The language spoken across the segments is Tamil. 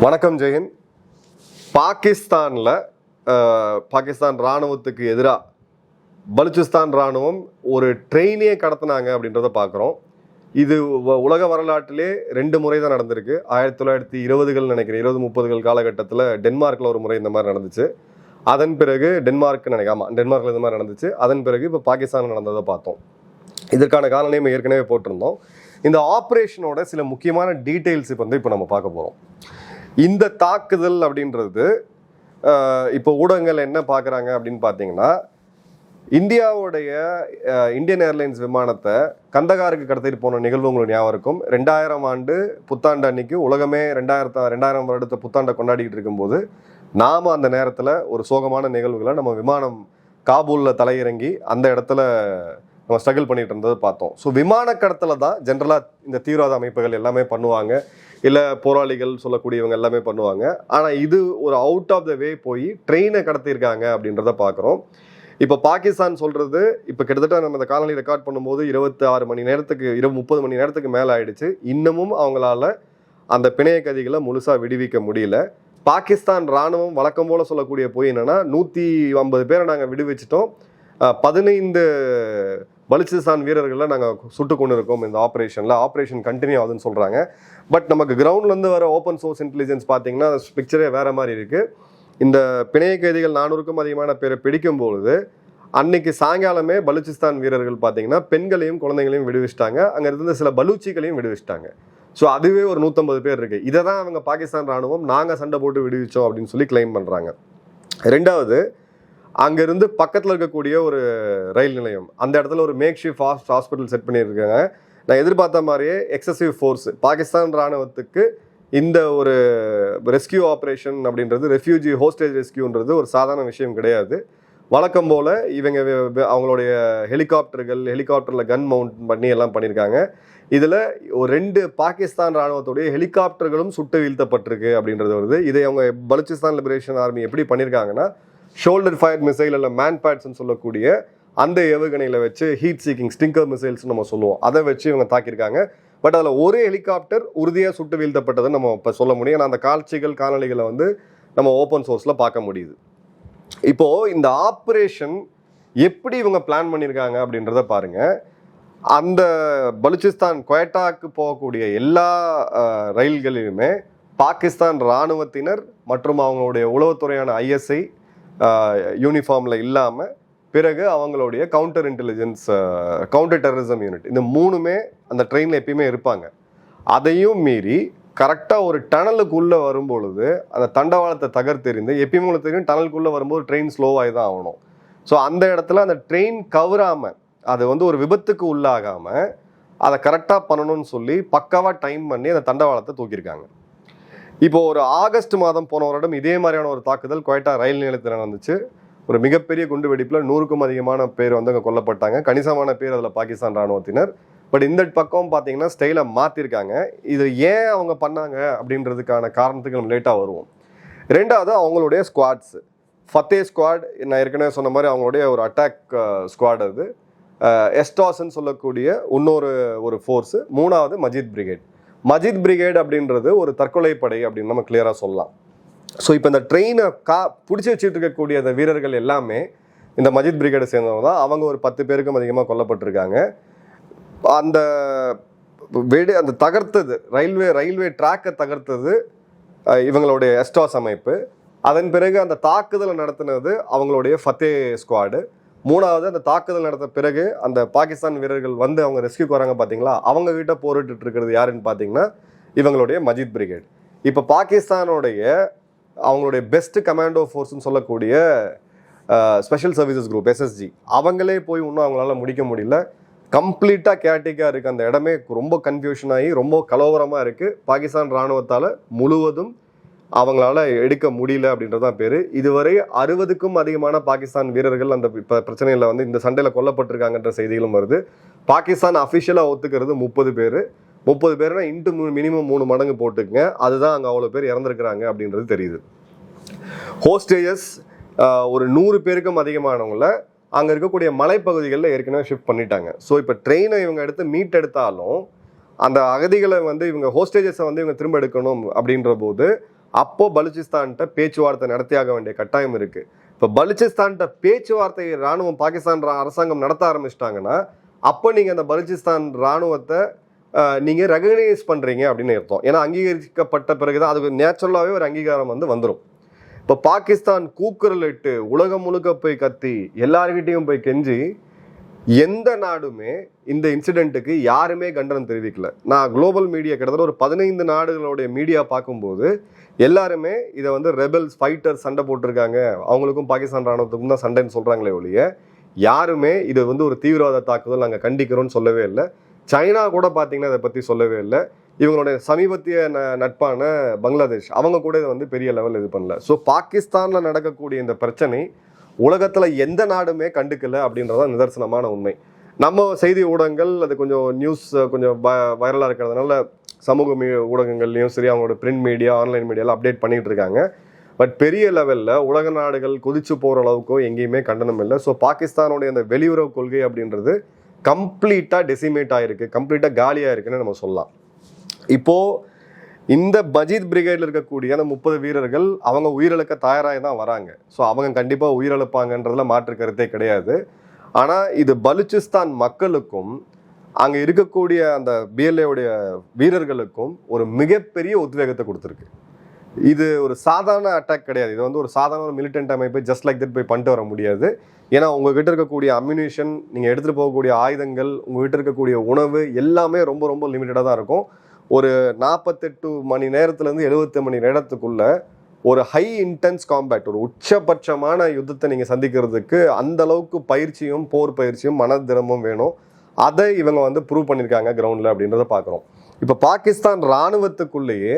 வணக்கம் ஜெயன். பாகிஸ்தானில் பாகிஸ்தான் இராணுவத்துக்கு எதிராக பலுச்சிஸ்தான் இராணுவம் ஒரு ட்ரெயினே கடத்தினாங்க அப்படின்றத பார்க்குறோம் இது வ- உலக வரலாற்றிலே ரெண்டு முறை தான் நடந்திருக்கு. ஆயிரத்தி தொள்ளாயிரத்தி இருபதுகள் நினைக்கிறேன் இருபது முப்பதுகள் காலகட்டத்தில் டென்மார்க்கில் ஒரு முறை இந்த மாதிரி நடந்துச்சு. அதன் பிறகு டென்மார்க் நினைக்காம டென்மார்க்கில் இந்த மாதிரி நடந்துச்சு. அதன் பிறகு இப்போ பாகிஸ்தான் நடந்ததை பார்த்தோம். இதற்கான காலநிலையும் ஏற்கனவே போட்டிருந்தோம். இந்த ஆப்ரேஷனோட சில முக்கியமான டீட்டெயில்ஸ் இப்போ வந்து இப்போ நம்ம பார்க்க போகிறோம் இந்த தாக்குதல் அப்படின்றது இப்போ ஊடகங்கள் என்ன பார்க்குறாங்க அப்படின்னு பார்த்தீங்கன்னா இந்தியாவுடைய இந்தியன் ஏர்லைன்ஸ் விமானத்தை கந்தகாருக்கு கடத்திட்டு போன நிகழ்வு உங்களுக்கு ஞாபகம் இருக்கும். ரெண்டாயிரம் ஆண்டு புத்தாண்டு அன்னைக்கு உலகமே ரெண்டாயிரத்த ரெண்டாயிரம் வருடத்தை புத்தாண்டை கொண்டாடிக்கிட்டு இருக்கும்போது நாம் அந்த நேரத்தில் ஒரு சோகமான நிகழ்வுகளை நம்ம விமானம் காபூலில் தலையிறங்கி அந்த இடத்துல நம்ம ஸ்ட்ரகிள் பண்ணிட்டு இருந்தது பார்த்தோம். ஸோ விமான கடத்தல தான் ஜென்ரலாக இந்த தீவிரவாத அமைப்புகள் எல்லாமே பண்ணுவாங்க. இல்லை போராளிகள் சொல்லக்கூடியவங்க எல்லாமே பண்ணுவாங்க. ஆனால் இது ஒரு அவுட் ஆஃப் த வே போய் ட்ரெயினை கடத்தியிருக்காங்க அப்படின்றத பார்க்குறோம். இப்போ பாகிஸ்தான் சொல்கிறது இப்போ கிட்டத்தட்ட நம்ம இந்த காலனி ரெக்கார்ட் பண்ணும்போது இருபத்தி ஆறு மணி நேரத்துக்கு இரு முப்பது மணி நேரத்துக்கு மேலே ஆயிடுச்சு. இன்னமும் அவங்களால அந்த பிணைய கதிகளை முழுசாக விடுவிக்க முடியல. பாகிஸ்தான் ராணுவம் வழக்கம் போல் சொல்லக்கூடிய போய் என்னென்னா நூற்றி ஐம்பது பேரை நாங்கள் விடுவிச்சிட்டோம். பதினைந்து பலுச்சிஸ்தான் வீரர்களை நாங்கள் சுட்டு கொண்டு இருக்கோம் இந்த ஆப்ரேஷனில் ஆப்ரேஷன் கண்டினியூ ஆகுதுன்னு சொல்கிறாங்க பட் நமக்கு கிரவுண்ட்லேருந்து வர ஓப்பன் சோர்ஸ் இன்டெலிஜென்ஸ் பார்த்தீங்கன்னா பிக்சரே வேற மாதிரி இருக்குது இந்த பிணைய கைதிகள் நானூறுக்கும் அதிகமான பேரை பிடிக்கும் பொழுது அன்னைக்கு சாயங்காலமே பலூச்சிஸ்தான் வீரர்கள் பார்த்தீங்கன்னா பெண்களையும் குழந்தைகளையும் விடுவிச்சிட்டாங்க. அங்கே இருந்த சில பலூச்சிகளையும் விடுவிச்சிட்டாங்க. ஸோ அதுவே ஒரு நூற்றம்பது பேர் இருக்குது இதை தான் அவங்க பாகிஸ்தான் ராணுவம் நாங்கள் சண்டை போட்டு விடுவிச்சோம் அப்படின்னு சொல்லி கிளைம் பண்ணுறாங்க ரெண்டாவது அங்கேருந்து பக்கத்தில் இருக்கக்கூடிய ஒரு ரயில் நிலையம். அந்த இடத்துல ஒரு மேக் ஷிஃப்ட் ஹாஸ்ட் ஹாஸ்பிட்டல் செட் பண்ணியிருக்காங்க. நான் எதிர்பார்த்த மாதிரியே எக்ஸசிவ் ஃபோர்ஸ் பாகிஸ்தான் ராணுவத்துக்கு இந்த ஒரு ரெஸ்கியூ ஆப்ரேஷன் அப்படின்றது ரெஃப்யூஜி ஹோஸ்டேஜ் ரெஸ்கியூன்றது ஒரு சாதாரண விஷயம் கிடையாது. வழக்கம் போல் இவங்க அவங்களுடைய ஹெலிகாப்டர்கள் ஹெலிகாப்டரில் கன் மவுண்ட் பண்ணி எல்லாம் பண்ணியிருக்காங்க. இதில் ஒரு ரெண்டு பாகிஸ்தான் இராணுவத்துடைய ஹெலிகாப்டர்களும் சுட்டு வீழ்த்தப்பட்டிருக்கு அப்படின்றது வருது. இதை அவங்க பலுச்சிஸ்தான் லிபரேஷன் ஆர்மி எப்படி பண்ணியிருக்காங்கன்னா ஷோல்டர் ஃபயர் மிசைல் இல்லை மேன் பேட்ஸ்னு சொல்லக்கூடிய அந்த ஏவுகணையில் வச்சு ஹீட் சீக்கிங் ஸ்டிங்கர் மிசைல்ஸ் நம்ம சொல்லுவோம். அதை வச்சு இவங்க தாக்கியிருக்காங்க. பட் அதில் ஒரே ஹெலிகாப்டர் உறுதியாக சுட்டு வீழ்த்தப்பட்டதை நம்ம இப்போ சொல்ல முடியும். ஏன்னா அந்த காட்சிகள் காணொலிகளை வந்து நம்ம ஓப்பன் சோர்ஸில் பார்க்க முடியுது. இப்போ இந்த ஆப்ரேஷன் எப்படி இவங்க பிளான் பண்ணியிருக்காங்க அப்படின்றத பாருங்கள் அந்த பலுச்சிஸ்தான் கொயட்டாக்கு போகக்கூடிய எல்லா ரயில்களிலுமே பாகிஸ்தான் இராணுவத்தினர் மற்றும் அவங்களுடைய உளவுத்துறையான ஐஎஸ்ஐ யூனிஃபார்மில் இல்லாமல் பிறகு அவங்களுடைய counter intelligence counter terrorism unit இந்த மூணுமே அந்த ட்ரெயினில் எப்பயுமே இருப்பாங்க. அதையும் மீறி கரெக்டாக ஒரு டனலுக்குள்ளே வரும்பொழுது அந்த தண்டவாளத்தை தகர்த்தெறிந்து எப்பயுமே உங்களுக்கு தெரியும் டனலுக்குள்ளே வரும்போது ட்ரெயின் ஸ்லோவாகி தான் ஆகணும். ஸோ அந்த இடத்துல அந்த ட்ரெயின் கவராமல் அது வந்து ஒரு விபத்துக்கு உள்ளாகாமல் அதை கரெக்டாக பண்ணணும்னு சொல்லி பக்காவாக டைம் பண்ணி அந்த தண்டவாளத்தை தூக்கியிருக்காங்க. இப்போ ஒரு ஆகஸ்ட் மாதம் போன வருடம் இதே மாதிரியான ஒரு தாக்குதல் கொய்டா ரயில் நிலையத்தில் நடந்துச்சு. ஒரு மிகப்பெரிய குண்டு வெடிப்பில் நூறுக்கும் அதிகமான பேர் வந்து அங்கே கொல்லப்பட்டாங்க. கணிசமான பேர் அதில் பாகிஸ்தான் ராணுவத்தினர். பட் இந்த பக்கம் பார்த்தீங்கன்னா ஸ்டைலை மாற்றிருக்காங்க இது ஏன் அவங்க பண்ணாங்க அப்படின்றதுக்கான காரணத்துக்கு நம்ம லேட்டாக வருவோம். ரெண்டாவது அவங்களுடைய ஸ்குவாட்ஸ் ஃபத்தே ஸ்குவாட் நான் ஏற்கனவே சொன்ன மாதிரி அவங்களுடைய ஒரு அட்டாக் ஸ்குவாட் அது. எஸ்டாஸ்ன்னு சொல்லக்கூடிய இன்னொரு ஒரு ஃபோர்ஸு மூணாவது மஜித் பிரிகேட் மஜித் பிரிகேட் அப்படின்றது ஒரு தற்கொலை படை அப்படின்னு நம்ம கிளியராக சொல்லலாம். ஸோ இப்போ இந்த ட்ரெயினை கா பிடிச்சி வச்சுட்டு இருக்கக்கூடிய அந்த வீரர்கள் எல்லாமே இந்த மஜித் பிரிகேடை சேர்ந்தவங்க தான். அவங்க ஒரு பத்து பேருக்கும் அதிகமாக கொல்லப்பட்டிருக்காங்க. அந்த வெடி அந்த தகர்த்தது ரயில்வே ரயில்வே ட்ராக்கை தகர்த்தது இவங்களுடைய எஸ்டாஸ் அமைப்பு. அதன் பிறகு அந்த தாக்குதலை நடத்தினது அவங்களுடைய ஃபத்தே ஸ்குவாடு மூணாவது அந்த தாக்குதல் நடத்த பிறகு அந்த பாகிஸ்தான் வீரர்கள் வந்து அவங்க ரெஸ்கியூக்கு வராங்க பார்த்தீங்களா அவங்க கிட்ட போரிட்டு இருக்கிறது யாருன்னு பார்த்தீங்கன்னா இவங்களுடைய மஜித் பிரிகேட் இப்போ பாகிஸ்தானுடைய அவங்களுடைய பெஸ்ட் கமாண்டோ ஃபோர்ஸ்னு சொல்லக்கூடிய ஸ்பெஷல் சர்வீசஸ் குரூப் எஸ்எஸ்ஜி அவங்களே போய் இன்னும் அவங்களால முடிக்க முடியல. கம்ப்ளீட்டாக கேட்டிக்காக இருக்குது அந்த இடமே. ரொம்ப கன்ஃபியூஷன் ஆகி ரொம்ப கலவரமாக இருக்குது பாகிஸ்தான் இராணுவத்தால் முழுவதும் அவங்களால எடுக்க முடியல அப்படின்றது தான் பேர். இதுவரை அறுபதுக்கும் அதிகமான பாகிஸ்தான் வீரர்கள் அந்த பிரச்சனையில் வந்து இந்த சண்டையில் கொல்லப்பட்டிருக்காங்கன்ற செய்திகளும் வருது. பாகிஸ்தான் அஃபிஷியலாக ஒத்துக்கிறது முப்பது பேர். முப்பது பேர்னா இன்ட்டு மினிமம் மூணு மடங்கு போட்டுக்குங்க. அதுதான் அங்கே அவ்வளோ பேர் இறந்துருக்குறாங்க அப்படின்றது தெரியுது. ஹோஸ்டேஜஸ் ஒரு நூறு பேருக்கும் அதிகமானவங்கள அங்கே இருக்கக்கூடிய மலைப்பகுதிகளில் ஏற்கனவே ஷிஃப்ட் பண்ணிட்டாங்க. ஸோ இப்போ ட்ரெயினை இவங்க எடுத்து மீட் எடுத்தாலும் அந்த அகதிகளை வந்து இவங்க ஹோஸ்டேஜஸை வந்து இவங்க திரும்ப எடுக்கணும் அப்படின்ற போது அப்போது பலுச்சிஸ்தான்கிட்ட பேச்சுவார்த்தை நடத்தியாக வேண்டிய கட்டாயம் இருக்குது இப்போ பலுச்சிஸ்தான்கிட்ட பேச்சுவார்த்தை ராணுவம் பாகிஸ்தான் அரசாங்கம் நடத்த ஆரம்பிச்சிட்டாங்கன்னா அப்போ நீங்கள் அந்த பலுச்சிஸ்தான் ராணுவத்தை நீங்கள் ரெகனைஸ் பண்ணுறீங்க அப்படின்னு அர்த்தம். ஏன்னா அங்கீகரிக்கப்பட்ட பிறகுதான் அதுக்கு நேச்சுரலாகவே ஒரு அங்கீகாரம் வந்து வந்துடும் இப்போ பாகிஸ்தான் கூக்குரல் இட்டு உலகம் முழுக்க போய் கத்தி எல்லார்கிட்டையும் போய் கெஞ்சி எந்த நாடுமே இந்த இன்சிடெண்ட்டுக்கு யாருமே கண்டனம் தெரிவிக்கல. நான் குளோபல் மீடியா கிட்டத்தட்ட ஒரு பதினைந்து நாடுகளுடைய மீடியா பார்க்கும்போது எல்லாருமே இதை வந்து ரெபல்ஸ் ஃபைட்டர் சண்டை போட்டிருக்காங்க. அவங்களுக்கும் பாகிஸ்தான் ராணுவத்துக்கும் தான் சண்டைன்னு சொல்கிறாங்களே ஒழிய யாருமே இது வந்து ஒரு தீவிரவாத தாக்குதல் நாங்கள் கண்டிக்கிறோம்னு சொல்லவே இல்லை. சைனா கூட பார்த்தீங்கன்னா இதை பற்றி சொல்லவே இல்லை. இவங்களுடைய சமீபத்திய ந- நட்பான பங்களாதேஷ் அவங்க கூட இதை வந்து பெரிய லெவல் இது பண்ணல. ஸோ பாகிஸ்தானில் நடக்கக்கூடிய இந்த பிரச்சனை உலகத்தில் எந்த நாடுமே கண்டுக்கல அப்படின்றதான் நிதர்சனமான உண்மை. நம்ம செய்தி ஊடகங்கள் அது கொஞ்சம் நியூஸ் கொஞ்சம் வ வைரலாக இருக்கிறதுனால சமூக மீ ஊடகங்கள்லையும் சரி அவங்களோட பிரிண்ட் மீடியா ஆன்லைன் மீடியாவில் அப்டேட் பண்ணிகிட்டு இருக்காங்க. பட் பெரிய லெவலில் உலக நாடுகள் கொதிச்சு போகிற அளவுக்கோ எங்கேயுமே கண்டனம் இல்லை. ஸோ பாகிஸ்தானுடைய அந்த வெளியுறவு கொள்கை அப்படின்றது கம்ப்ளீட்டாக டெசிமேட் ஆகிருக்கு கம்ப்ளீட்டாக காலியாக இருக்குன்னு நம்ம சொல்லலாம். இப்போது இந்த பஜீத் பிரிகேடில் இருக்கக்கூடிய அந்த முப்பது வீரர்கள் அவங்க உயிரிழக்க தயாராகி தான் வராங்க. ஸோ அவங்க கண்டிப்பாக உயிரிழப்பாங்கன்றதுல மாற்று கருத்தே கிடையாது. ஆனால் இது பலுச்சிஸ்தான் மக்களுக்கும் அங்கே இருக்கக்கூடிய அந்த பிஎல்ஏவுடைய வீரர்களுக்கும் ஒரு மிகப்பெரிய உத்வேகத்தை கொடுத்துருக்கு. இது ஒரு சாதாரண அட்டாக் கிடையாது. இது வந்து ஒரு சாதாரண மிலிட்டன்ட் அமைப்பு ஜஸ்ட் லைக் தட் போய் பண்ணிட்டு வர முடியாது. ஏன்னா உங்ககிட்ட இருக்கக்கூடிய அம்யூனிஷன் நீங்கள் எடுத்துகிட்டு போகக்கூடிய ஆயுதங்கள் உங்ககிட்ட இருக்கக்கூடிய உணவு எல்லாமே ரொம்ப ரொம்ப லிமிட்டடாக தான் இருக்கும். ஒரு நாற்பத்தெட்டு மணி நேரத்துலேருந்து எழுபத்து மணி நேரத்துக்குள்ள ஒரு ஹை இன்டென்ஸ் காம்பேக்ட் ஒரு உச்சபட்சமான யுத்தத்தை நீங்கள் சந்திக்கிறதுக்கு அந்த அளவுக்கு பயிற்சியும் போர் பயிற்சியும் மனதினமும் வேணும். அதை இவங்க வந்து ப்ரூவ் பண்ணியிருக்காங்க கிரவுண்டில் அப்படின்றத பார்க்குறோம். இப்போ பாகிஸ்தான் ராணுவத்துக்குள்ளேயே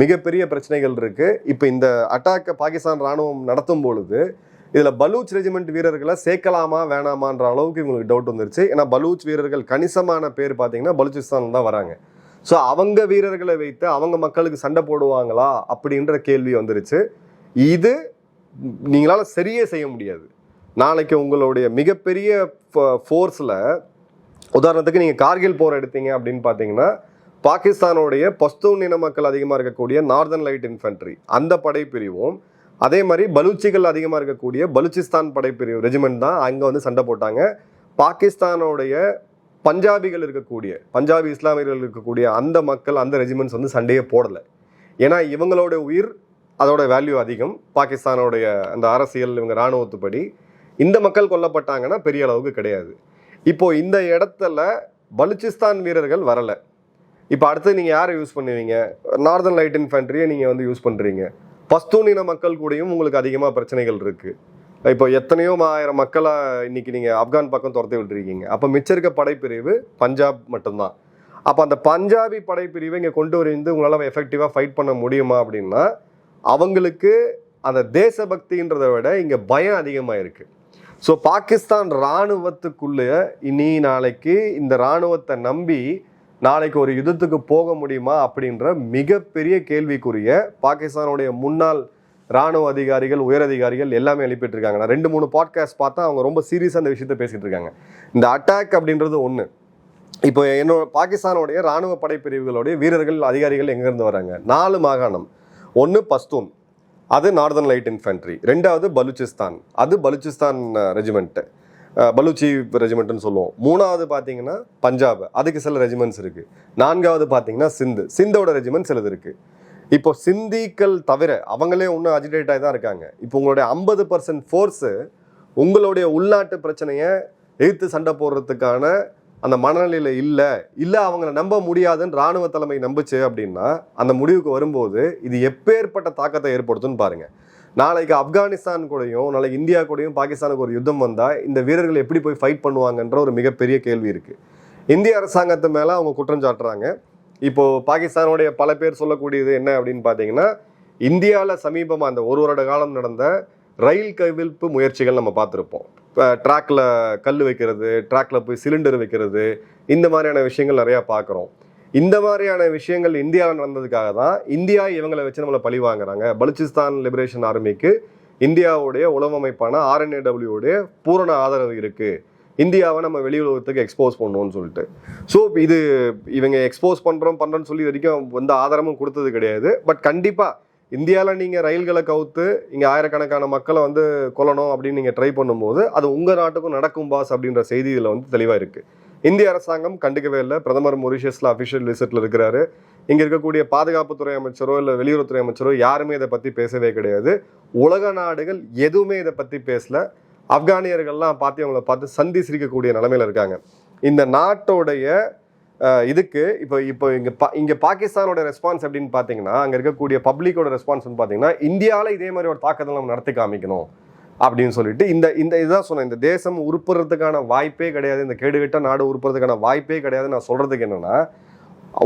மிகப்பெரிய பிரச்சனைகள் இருக்குது இப்போ இந்த அட்டாக்கை பாகிஸ்தான் ராணுவம் நடத்தும் பொழுது இதில் பலூச் ரெஜிமெண்ட் வீரர்களை சேர்க்கலாமா வேணாமான்ற அளவுக்கு இவங்களுக்கு டவுட் வந்துருச்சு. ஏன்னா பலூச் வீரர்கள் கணிசமான பேர் பார்த்தீங்கன்னா பலூச்சிஸ்தான் தான் வராங்க. ஸோ அவங்க வீரர்களை வைத்து அவங்க மக்களுக்கு சண்டை போடுவாங்களா அப்படின்ற கேள்வி வந்துருச்சு. இது நீங்களால் சரியே செய்ய முடியாது. நாளைக்கு உங்களுடைய மிகப்பெரிய ஃபோர்ஸில் உதாரணத்துக்கு நீங்கள் கார்கில் போர் எடுத்தீங்க அப்படின்னு பார்த்தீங்கன்னா பாகிஸ்தானுடைய பஸ்தூன் இன மக்கள் அதிகமாக இருக்கக்கூடிய நார்தர்ன் லைட் இன்ஃபென்ட்ரி அந்த படைப்பிரிவும் அதே மாதிரி பலூச்சிகள் அதிகமாக இருக்கக்கூடிய பலூச்சிஸ்தான் படைப்பிரிவு ரெஜிமெண்ட் தான் அங்கே வந்து சண்டை போட்டாங்க. பாகிஸ்தானுடைய பஞ்சாபிகள் இருக்கக்கூடிய பஞ்சாபி இஸ்லாமியர்கள் இருக்கக்கூடிய அந்த மக்கள் அந்த ரெஜிமெண்ட்ஸ் வந்து சண்டையே போடலை. ஏன்னா இவங்களோட உயிர் அதோட வேல்யூ அதிகம். பாகிஸ்தானோடைய அந்த அரசியல் இவங்க இராணுவத்துப்படி இந்த மக்கள் கொல்லப்பட்டாங்கன்னா பெரிய அளவுக்கு கிடையாது. இப்போ இந்த இடத்துல பலுச்சிஸ்தான் வீரர்கள் வரலை. இப்போ அடுத்து நீங்கள் யாரை யூஸ் பண்ணுவீங்க? நார்தர்ன் லைட் இன்ஃபென்ட்ரியை நீங்கள் வந்து யூஸ் பண்ணுறீங்க பஸ்தூன் இன மக்கள் கூடயும் உங்களுக்கு அதிகமாக பிரச்சனைகள் இருக்குது இப்போ எத்தனையோ ஆயிரம் மக்களாக இன்னைக்கு நீங்கள் ஆப்கான் பக்கம் துரத்தி விட்டுருக்கீங்க. அப்போ மிச்சம் இருக்க படைப்பிரிவு பஞ்சாப் மட்டும்தான். அப்போ அந்த பஞ்சாபி படைப்பிரிவை இங்கே கொண்டு வரைந்து உங்களால் எஃபெக்டிவாக ஃபைட் பண்ண முடியுமா அப்படின்னா அவங்களுக்கு அந்த தேசபக்தின்றதை விட இங்கே பயம் அதிகமாக இருக்குது ஸோ பாகிஸ்தான் இராணுவத்துக்குள்ளே இனி நாளைக்கு இந்த இராணுவத்தை நம்பி நாளைக்கு ஒரு யுத்தத்துக்கு போக முடியுமா அப்படின்ற மிகப்பெரிய கேள்விக்குரிய பாகிஸ்தானுடைய முன்னாள் ராணுவ அதிகாரிகள் உயர் அதிகாரிகள் எல்லாமே எழுப்பிட்டு இருக்காங்க நான் ரெண்டு மூணு பாட்காஸ்ட் பார்த்தா அவங்க ரொம்ப சீரியஸாக அந்த விஷயத்த பேசிகிட்டு இருக்காங்க. இந்த அட்டாக் அப்படின்றது ஒன்று இப்போ என்னோட பாகிஸ்தானுடைய இராணுவ படைப்பிரிவுகளுடைய வீரர்கள் அதிகாரிகள் எங்கேருந்து வராங்க? நாலு மாகாணம். ஒன்று பஸ்தூன். அது நார்தர்ன் லைட் இன்ஃபென்ட்ரி ரெண்டாவது பலூச்சிஸ்தான். அது பலூச்சிஸ்தான் ரெஜிமெண்ட்டு பலூச்சி ரெஜிமெண்ட்னு சொல்லுவோம். மூணாவது பார்த்தீங்கன்னா பஞ்சாப். அதுக்கு சில ரெஜிமெண்ட்ஸ் இருக்குது நான்காவது பார்த்தீங்கன்னா சிந்து. சிந்தோட ரெஜிமெண்ட் சிலது இருக்குது இப்போ சிந்திக்கள் தவிர அவங்களே இன்னும் அஜிடேட் ஆகி தான் இருக்காங்க. இப்போ உங்களுடைய ஐம்பது பர்சன்ட் ஃபோர்ஸு உங்களுடைய உள்நாட்டு பிரச்சனையை எதிர்த்து சண்டை போடுறதுக்கான அந்த மனநிலையில் இல்லை இல்லை அவங்கள நம்ப முடியாதுன்னு ராணுவ தலைமை நம்புச்சு அப்படின்னா அந்த முடிவுக்கு வரும்போது இது எப்பேற்பட்ட தாக்கத்தை ஏற்படுத்தும்னு பாருங்கள் நாளைக்கு ஆப்கானிஸ்தான் கூடயும் நாளைக்கு இந்தியா கூடயும் பாகிஸ்தானுக்கு ஒரு யுத்தம் வந்தால் இந்த வீரர்கள் எப்படி போய் ஃபைட் பண்ணுவாங்கன்ற ஒரு மிகப்பெரிய கேள்வி இருக்குது இந்திய அரசாங்கத்து மேலே அவங்க குற்றம் சாட்டுறாங்க. இப்போது பாகிஸ்தானுடைய பல பேர் சொல்லக்கூடியது என்ன அப்படின்னு பார்த்தீங்கன்னா இந்தியாவில் சமீபமாக அந்த ஒரு வருட காலம் நடந்த ரயில் கவிழ்ப்பு முயற்சிகள் நம்ம பார்த்துருப்போம். இப்போ ட்ராக்ல கல் வைக்கிறது ட்ராக்ல போய் சிலிண்டர் வைக்கிறது இந்த மாதிரியான விஷயங்கள் நிறையா பார்க்குறோம். இந்த மாதிரியான விஷயங்கள் இந்தியாவில் நடந்ததுக்காக தான் இந்தியா இவங்களை வச்சு நம்மளை பழி வாங்குறாங்க. பலுச்சிஸ்தான் லிபரேஷன் ஆர்மிக்கு இந்தியாவுடைய உளவு அமைப்பான ஆர்என்ஏடபிள்யூடைய பூரண ஆதரவு இருக்குது இந்தியாவை நம்ம வெளி உலகத்துக்கு எக்ஸ்போஸ் பண்ணோம்னு சொல்லிட்டு. ஸோ இது இவங்க எக்ஸ்போஸ் பண்ணுறோம் பண்ணுறோன்னு சொல்லி வரைக்கும் எந்த ஆதாரமும் கொடுத்தது கிடையாது. பட் கண்டிப்பாக இந்தியாவில் நீங்கள் ரயில்களை கவுத்து இங்கே ஆயிரக்கணக்கான மக்களை வந்து கொல்லணும் அப்படின்னு நீங்கள் ட்ரை பண்ணும்போது அது உங்கள் நாட்டுக்கும் நடக்கும் பாஸ் அப்படின்ற செய்தி இதில் வந்து தெளிவாக இருக்குது இந்திய அரசாங்கம் கண்டுக்கவே இல்லை. பிரதமர் மொரிஷியஸில் அஃபிஷியல் விசிட்டில் இருக்கிறாரு. இங்கே இருக்கக்கூடிய பாதுகாப்புத்துறை அமைச்சரோ இல்லை வெளியுறவுத்துறை அமைச்சரோ யாருமே இதை பற்றி பேசவே கிடையாது. உலக நாடுகள் எதுவுமே இதை பற்றி பேசல. ஆப்கானியர்கள்லாம் பார்த்து அவங்கள பார்த்து சந்தி சிரிக்கக்கூடிய நிலமையில இருக்காங்க. இந்த நாட்டோடைய இதுக்கு இப்போ இப்போ இங்கே பா இங்கே பாகிஸ்தானோட ரெஸ்பான்ஸ் அப்படின்னு பார்த்தீங்கன்னா அங்கே இருக்கக்கூடிய பப்ளிக்கோட ரெஸ்பான்ஸ் பார்த்தீங்கன்னா இந்தியாவில் இதே மாதிரி ஒரு தாக்குதல் நம்ம நடத்தி காமிக்கணும் அப்படின்னு சொல்லிட்டு இந்த இந்த இதுதான் சொன்னேன். இந்த தேசம் உருப்புறதுக்கான வாய்ப்பே கிடையாது. இந்த கேடுகட்ட நாடு உருப்புறதுக்கான வாய்ப்பே கிடையாது. நான் சொல்கிறதுக்கு என்னன்னா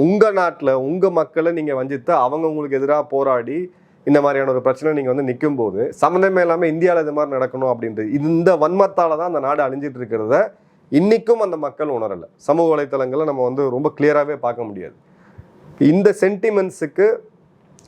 உங்கள் நாட்டில் உங்கள் மக்களை நீங்கள் வஞ்சித்து அவங்க உங்களுக்கு எதிராக போராடி இந்த மாதிரியான ஒரு பிரச்சனை நீங்கள் வந்து நிற்கும் போது சம்மந்தமே இல்லாமல் இந்தியாவில் இது மாதிரி நடக்கணும் அப்படின்றது இந்த வன்மத்தால் தான் அந்த நாடு அழிஞ்சிட்டு இருக்கிறத இன்றைக்கும் அந்த மக்கள் உணரலை. சமூக வலைத்தளங்களை நம்ம வந்து ரொம்ப கிளியராகவே பார்க்க முடியாது. இந்த சென்டிமெண்ட்ஸுக்கு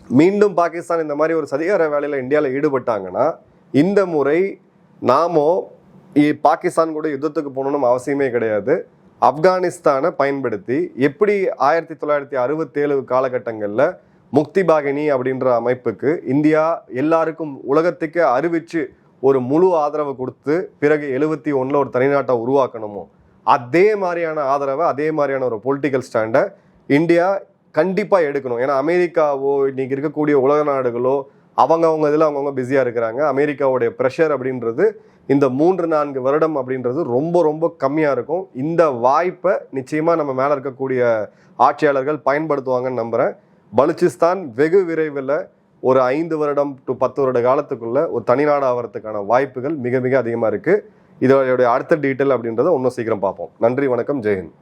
மீண்டும் பாகிஸ்தான் இந்த மாதிரி ஒரு சதிகார வேலையில் இந்தியாவில் ஈடுபட்டாங்கன்னா இந்த முறை நாமோ இ- பாகிஸ்தான் கூட யுத்தத்துக்கு போகணும்னு அவசியமே கிடையாது. ஆப்கானிஸ்தானை பயன்படுத்தி எப்படி ஆயிரத்தி தொள்ளாயிரத்தி அறுபத்தேழு காலகட்டங்களில் முக்தி பாகினி அப்படின்ற அமைப்புக்கு இந்தியா எல்லாருக்கும் உலகத்துக்கு அறிவிச்சு ஒரு முழு ஆதரவு கொடுத்து பிறகு எழுபத்தி ஒன்றில் ஒரு தனிநாட்டை உருவாக்கணுமோ? அதே மாதிரியான ஆதரவை அதே மாதிரியான ஒரு பொலிட்டிக்கல் ஸ்டாண்டை இந்தியா கண்டிப்பாக எடுக்கணும். ஏன்னா அமெரிக்காவோ இன்றைக்கி இருக்கக்கூடிய உலக நாடுகளோ அவங்க அவங்க இதில் அவங்கவுங்க பிஸியாக இருக்கிறாங்க. அமெரிக்காவுடைய ப்ரெஷர் அப்படின்றது இந்த மூன்று நான்கு வருடம் அப்படின்றது ரொம்ப ரொம்ப கம்மியாக இருக்கும். இந்த வாய்ப்பை நிச்சயமாக நம்ம மேலே இருக்கக்கூடிய ஆட்சியாளர்கள் பயன்படுத்துவாங்கன்னு நம்புகிறேன் பலுச்சிஸ்தான் வெகு விரைவில் ஒரு ஐந்து வருடம் டு பத்து வருட காலத்துக்குள்ள ஒரு தனிநாடு ஆகிறதுக்கான வாய்ப்புகள் மிக மிக அதிகமாக இருக்குது இதோடைய அடுத்த டீட்டெயில் அப்படின்றத இன்னும் சீக்கிரம் பார்ப்போம். நன்றி வணக்கம் ஜெயஹிந்த்